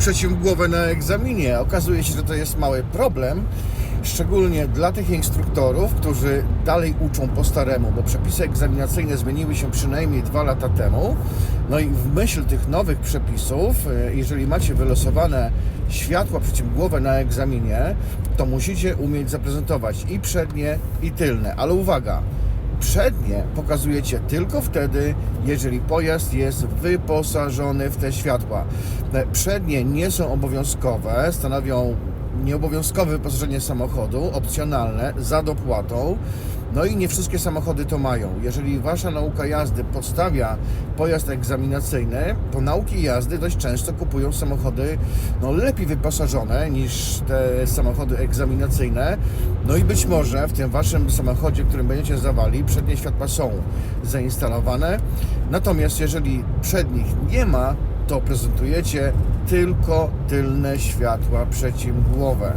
przeciwgłowe na egzaminie. Okazuje się, że to jest mały problem, szczególnie dla tych instruktorów, którzy dalej uczą po staremu, bo przepisy egzaminacyjne zmieniły się przynajmniej dwa lata temu. No i w myśl tych nowych przepisów, e, jeżeli macie wylosowane światła przeciwgłowe na egzaminie, to musicie umieć zaprezentować i przednie, i tylne. Ale uwaga, Przednie pokazujecie tylko wtedy, jeżeli pojazd jest wyposażony w te światła. Te Przednie nie są obowiązkowe, stanowią nieobowiązkowe wyposażenie samochodu, opcjonalne, za dopłatą. No i nie wszystkie samochody to mają. Jeżeli wasza nauka jazdy podstawia pojazd egzaminacyjny, to nauki jazdy dość często kupują samochody no, lepiej wyposażone niż te samochody egzaminacyjne. No i być może w tym waszym samochodzie, którym będziecie zdawali, przednie światła są zainstalowane. Natomiast jeżeli przednich nie ma, to prezentujecie tylko tylne światła przeciwgłowe.